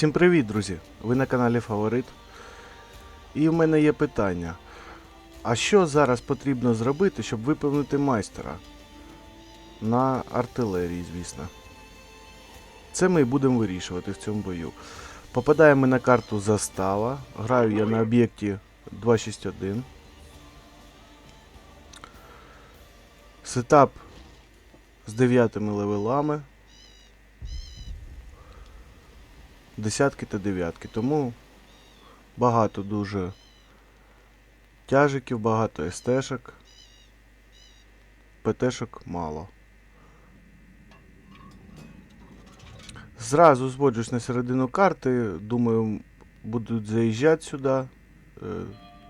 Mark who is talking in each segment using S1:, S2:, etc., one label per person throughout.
S1: Всім привіт, друзі! Ви на каналі Фаворит. І в мене є питання. А що зараз потрібно зробити, щоб виповнити майстера? На артилерії, звісно. Це ми і будемо вирішувати в цьому бою. Попадаємо на карту застава. Граю я на об'єкті 261. Сетап з 9 левелами. Десятки та дев'ятки. Тому багато дуже тяжиків, багато СТшок, ПТшок мало. Зразу зводжусь на середину карти, думаю, будуть заїжджати сюди. Е,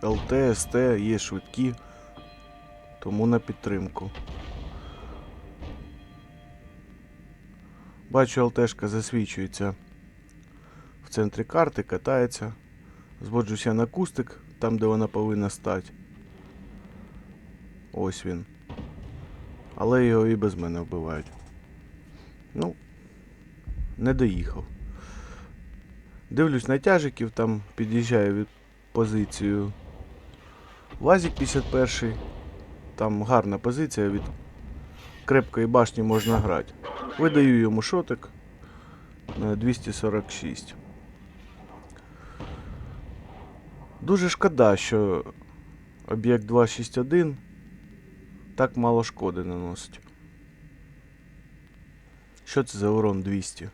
S1: ЛТ, СТ, є швидкі, тому на підтримку. Бачу, ЛТшка засвічується в центрі карти, катається. Зводжуся на кустик, там де вона повинна стати. Ось він. Але його і без мене вбивають. Ну, не доїхав. Дивлюсь на тяжиків, там під'їжджаю від позицію Вазік 51. Там гарна позиція від крепкої башні можна грати. Видаю йому шотик на 246. Дуже шкода, що об'єкт 261 так мало шкоди наносить. Що це за урон 200?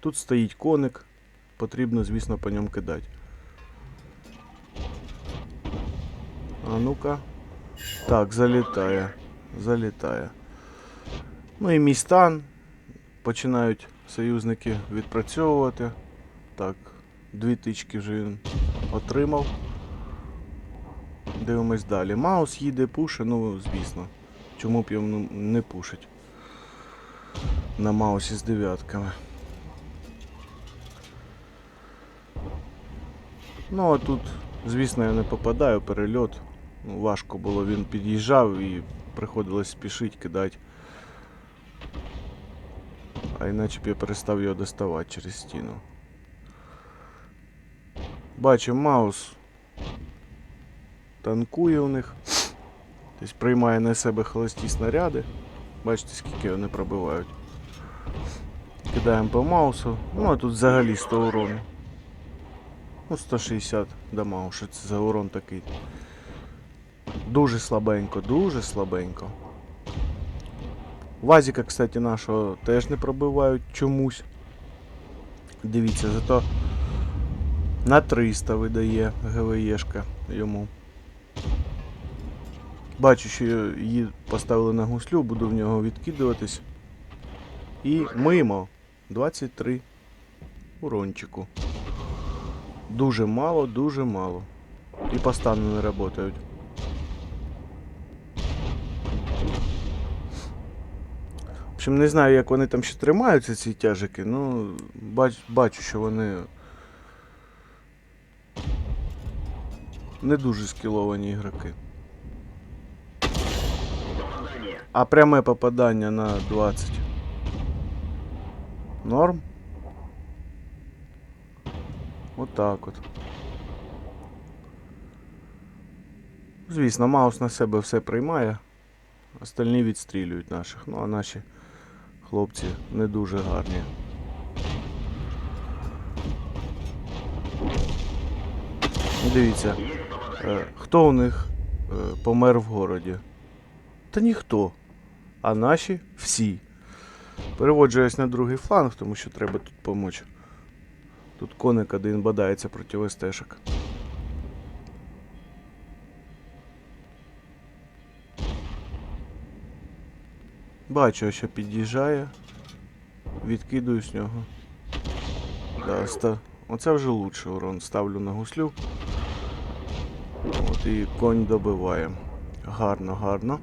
S1: Тут стоїть коник, потрібно, звісно, по ньому кидати. А ну-ка. Так, залітає. Залітає. Ну і мій стан. Починають союзники відпрацьовувати. Так, дві тички вже він отримав. Дивимось далі. Маус їде, пуше, ну звісно. Чому б йому не пушить на маусі з дев'ятками. Ну а тут, звісно, я не попадаю, перельот. Ну, важко було, він під'їжджав і приходилось спішити, кидати. А іначе б я перестав його доставати через стіну. Бачу, Маус танкує у них. Тобто приймає на себе холості снаряди. Бачите, скільки вони пробивають. Кидаємо по маусу. Ну а тут взагалі 100 урону. Ну, 160 дамагу, що це за урон такий. Дуже слабенько, дуже слабенько. Вазіка, кстати, нашого теж не пробивають чомусь. Дивіться, зато на 300 видає ГВЄшка йому. Бачу, що її поставили на гуслю, буду в нього відкидуватись. І мимо 23 урончику. Дуже мало, дуже мало. І по стану не працюють. В общем, не знаю, як вони там ще тримаються, ці тяжики, ну бач, бачу, що вони не дуже скіловані ігроки. А пряме попадання на 20. Норм? Отак от. Звісно, Маус на себе все приймає. Остальні відстрілюють наших. Ну а наші хлопці не дуже гарні. Дивіться, е, хто у них е, помер в городі? Та ніхто. А наші всі. Переводжуюсь на другий фланг, тому що треба тут помочь. Тут коник один бодається проти СТшок. Бачу, що під'їжджає. Відкидую з нього. Да, ста... Оце вже лучше урон. Ставлю на гуслю. От і конь добиває. Гарно, гарно.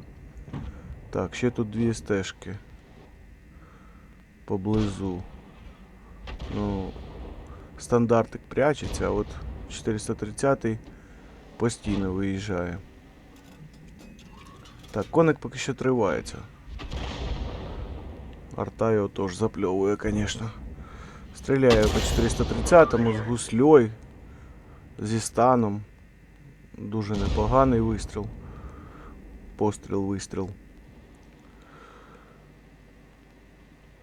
S1: Так, ще тут дві стежки. Поблизу. Ну, стандартик прячеться, а от 430-й постійно виїжджає. Так, коник поки що тривається. Арта його теж запльовує, звісно. Стріляю по 430-му з гусльой, зі станом. Дуже непоганий вистріл. Постріл, вистріл.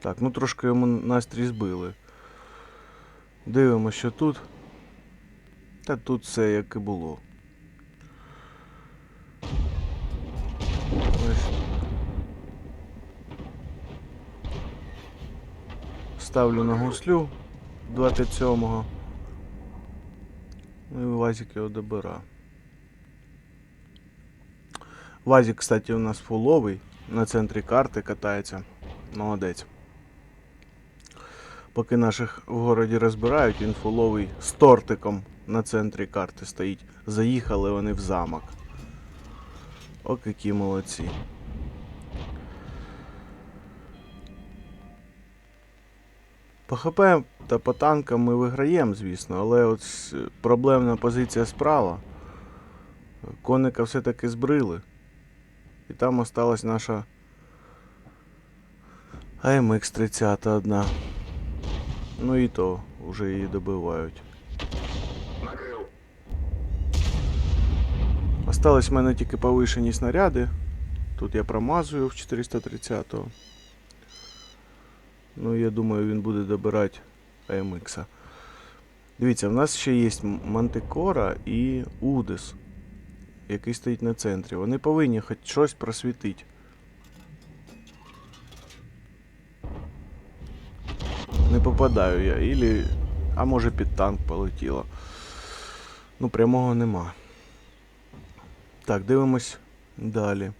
S1: Так, ну трошки йому настрій збили. Дивимося, що тут. Та тут все як і було. Ось. Ставлю на гуслю 27-го. Ну і Вазик його добира. Вазик, кстати, у нас фуловий. На центрі карти катається. Молодець. Поки наших в городі розбирають, він фуловий з тортиком на центрі карти стоїть. Заїхали вони в замок. О, які молодці. По ХП та по танкам ми виграємо, звісно, але от проблемна позиція справа. Коника все-таки збрили. І там осталась наша АМХ 30 одна. Ну і то вже її добивають.
S2: Накрыл.
S1: Остались в мене тільки повишені снаряди. Тут я промазую в 430-го. Ну, я думаю, він буде добирати АМХ. Дивіться, в нас ще є Мантикора і Удес, який стоїть на центрі. Вони повинні хоч щось просвітити. Попадаю я, ілі... а може під танк полетіло. Ну, прямого нема. Так, дивимось далі.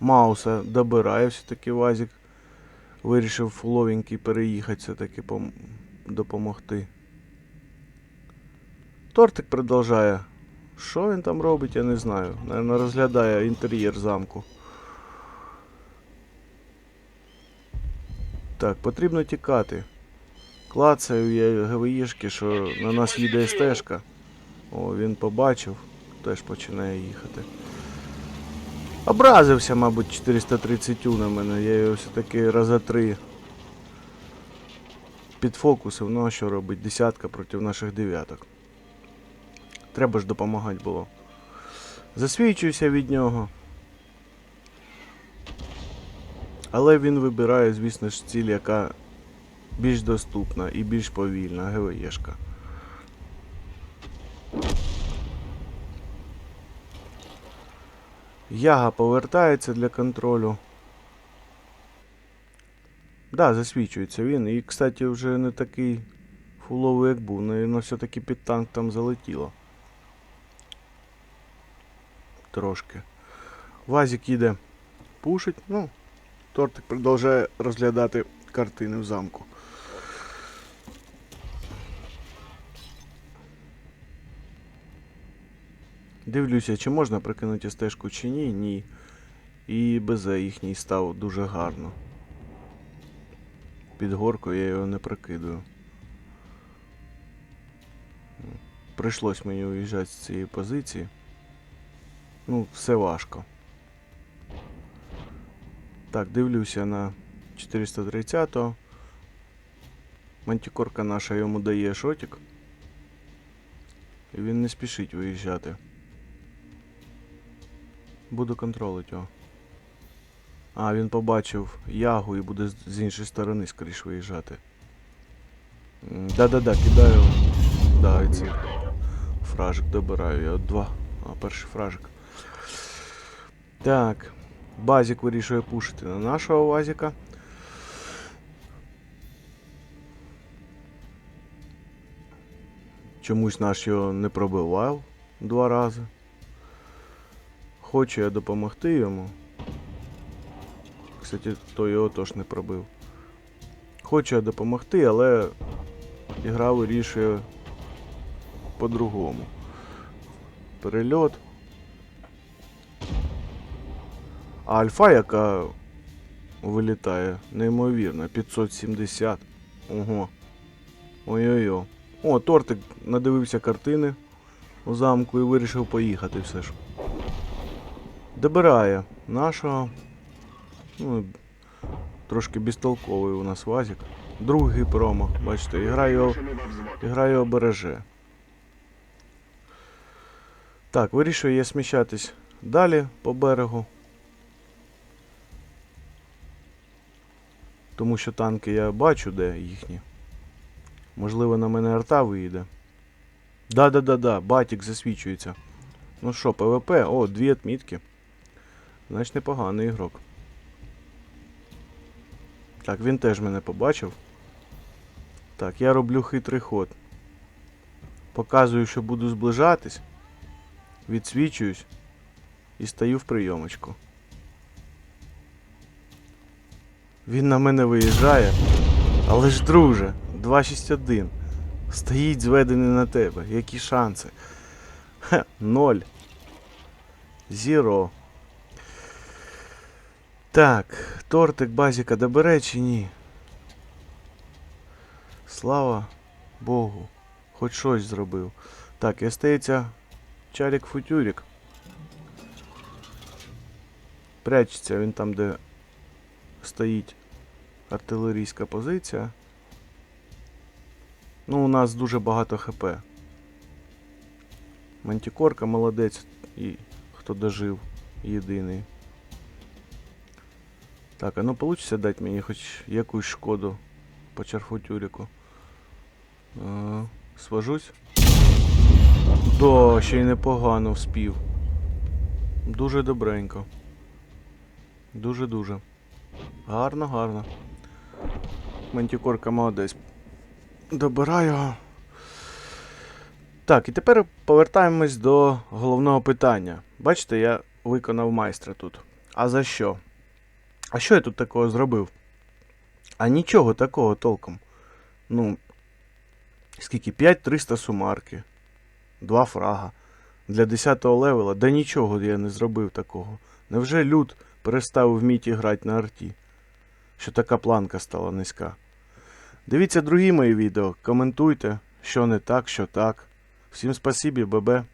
S1: Мауса добирає все-таки Вазік. Вирішив фуловенький переїхати все-таки пом... допомогти. Тортик продовжує. Що він там робить, я не знаю. Наверно, розглядає інтер'єр замку. Так, потрібно тікати. Клацаю я ГВІшки, що на нас їде стежка. О, він побачив, теж починає їхати. Образився, мабуть, 430 на мене. Я його все-таки раза три підфокусив. Ну а що робить? Десятка проти наших дев'яток. Треба ж допомагати було. Засвідчуюся від нього. Але він вибирає, звісно ж, ціль, яка більш доступна і більш повільна, ГВЄшка. Яга повертається для контролю. Да, засвічується він. І, кстати, вже не такий фуловий, як був. Наверно, все-таки під танк там залетіло. Трошки. Вазик їде пушить. Ну, тортик продовжує розглядати картини в замку. Дивлюся, чи можна прикинути стежку чи ні. Ні. І БЗ їхній став дуже гарно. Під горкою я його не прикидую. Прийшлось мені уїжджати з цієї позиції. Ну, все важко. Так, дивлюся на 430-го. Мантикорка наша йому дає шотик. І він не спішить виїжджати. Буду контролити його. А, він побачив ягу і буде з- іншої сторони скоріш виїжджати. Да-да-да, кидаю. Да, і фражик добираю. Я два. А, перший фражик. Так. Базік вирішує пушити на нашого Вазіка. Чомусь наш його не пробивав два рази. Хочу я допомогти йому. Кстати, то його теж не пробив. Хочу я допомогти, але ігра вирішує по-другому. Перельот. А альфа, яка вилітає, неймовірно, 570. Ого. Ой-ой-ой. О, тортик надивився картини у замку і вирішив поїхати все ж. Добирає нашого. Ну, трошки безтолковий у нас вазик. Другий промо. Бачите, і граю,
S2: Вирушений во взвод.
S1: обереже. Так, вирішую я сміщатись далі по берегу. Тому що танки я бачу, де їхні. Можливо, на мене арта виїде. Да-да-да-да, батік засвічується. Ну що, ПВП? О, дві відмітки. Значить непоганий ігрок. Так, він теж мене побачив. Так, я роблю хитрий ход. Показую, що буду зближатись. Відсвічуюсь і стаю в прийомочку. Він на мене виїжджає. Але ж, друже, 261. Стоїть зведений на тебе. Які шанси? Хе, ноль. Зіро. Так, тортик базіка добере чи ні? Слава Богу. Хоч щось зробив. Так, і остається Чарік Футюрік. Прячеться він там, де стоїть артилерійська позиція. Ну, у нас дуже багато ХП. Мантікорка молодець і хто дожив єдиний. Так, а ну получится дати мені хоч якусь шкоду по чарфутюріку. Е, свожусь. Да, ще й непогано вспів. Дуже добренько. Дуже-дуже. Гарно, гарно. Мантікорка молодець. Добираю. Так, і тепер повертаємось до головного питання. Бачите, я виконав майстра тут. А за що? А що я тут такого зробив? А нічого такого толком. Ну, скільки? 5300 сумарки. Два фрага. Для 10 левела. Да нічого я не зробив такого. Невже люд перестав вміти грати на арті? Що така планка стала низька. Дивіться другі мої відео, коментуйте, що не так, що так. Всім спасибі, бебе.